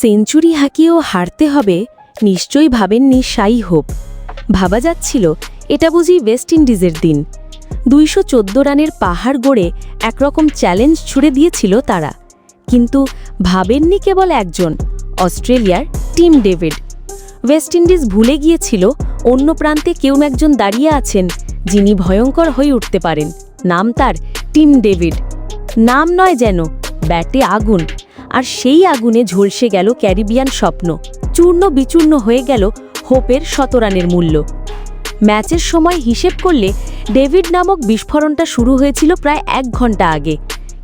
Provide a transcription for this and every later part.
Century হাঁকিয়েও হারতে হবে, নিশ্চয়ই ভাবেননি সাই হোপ। ভাবা যাচ্ছিল, এটা বুঝি ওয়েস্ট ইন্ডিজের দিন। দুইশো চোদ্দ রানের পাহাড় গড়ে একরকম চ্যালেঞ্জ ছুড়ে দিয়েছিল তারা। কিন্তু ভাবেননি কেবল একজন, অস্ট্রেলিয়ার টিম ডেভিড। ওয়েস্ট ইন্ডিজ ভুলে গিয়েছিল, অন্য প্রান্তে কেউ একজন দাঁড়িয়ে আছেন, যিনি ভয়ঙ্কর হয়ে উঠতে পারেন। নাম তার টিম ডেভিড। নাম নয় যেন, ব্যাটে আগুন। আর সেই আগুনে ঝলসে গেল ক্যারিবিয়ান স্বপ্ন। চূর্ণ বিচূর্ণ হয়ে গেল হোপের শতরানের মূল্য। ম্যাচের সময় হিসেব করলে ডেভিড নামক বিস্ফোরণটা শুরু হয়েছিল প্রায় এক ঘণ্টা আগে।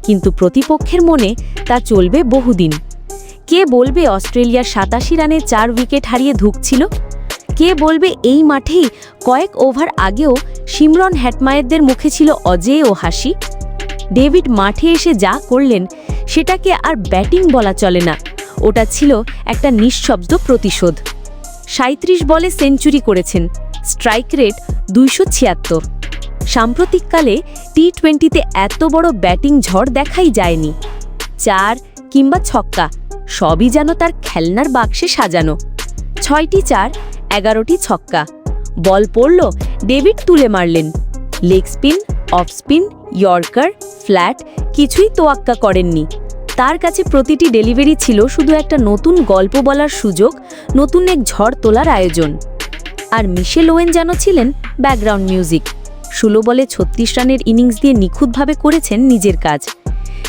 কিন্তু প্রতিপক্ষের মনে তা চলবে বহুদিন। কে বলবে অস্ট্রেলিয়ার সাতাশি রানে চার উইকেট হারিয়ে ধুকছিল? কে বলবে এই মাঠেই কয়েক ওভার আগেও সিমরন হ্যাটমায়েরদের মুখে ছিল অজেয় ও হাসি? ডেভিড মাঠে এসে যা করলেন, সেটাকে আর ব্যাটিং বলা চলে না। ওটা ছিল একটা নিঃশব্দ প্রতিশোধ। সাঁত্রিশ বলে সেঞ্চুরি করেছেন। স্ট্রাইক রেট দুইশো ছিয়াত্তর। সাম্প্রতিককালে টি টোয়েন্টিতে এত বড় ব্যাটিং ঝড় দেখাই যায়নি। চার কিংবা ছক্কা, সবই যেন তার খেলনার বাক্সে সাজানো। ছয়টি চার, এগারোটি ছক্কা। বল পড়ল, ডেভিড তুলে মারলেন। Leg spin off spin, yorker, flat কিছুই তোয়াক্কা করেননি। তার কাছে প্রতিটি ডেলিভারি ছিল শুধু একটা নতুন গল্প বলার সুযোগ, নতুন এক ঝড় তোলার আয়োজন। আর মিশেল ওয়েন যেন ছিলেন ব্যাকগ্রাউন্ড মিউজিক। ষোলো বলে ছত্রিশ রানের ইনিংস দিয়ে নিখুঁতভাবে করেছেন নিজের কাজ।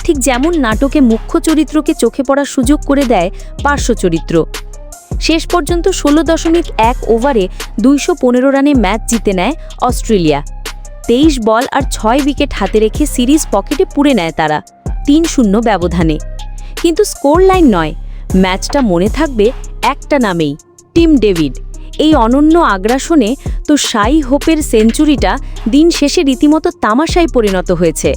ঠিক যেমন নাটকে মুখ্য চরিত্রকে চোখে পড়ার সুযোগ করে দেয় পার্শ্ব চরিত্র। শেষ পর্যন্ত ষোলো দশমিক এক ওভারে দুইশো পনেরো রানে ম্যাচ জিতে নেয় অস্ট্রেলিয়া। তেইশ বল আর ছয় উইকেট হাতে রেখে সিরিজ পকেটে পুড়ে নেয় তারা, তিন শূন্য ব্যবধানে। কিন্তু স্কোর লাইন নয়, ম্যাচটা মনে থাকবে একটা নামেই, টিম ডেভিড। এই অনন্য আগ্রাসনে তো সাই হোপের সেঞ্চুরিটা দিন শেষে রীতিমতো তামাশায় পরিণত হয়েছে।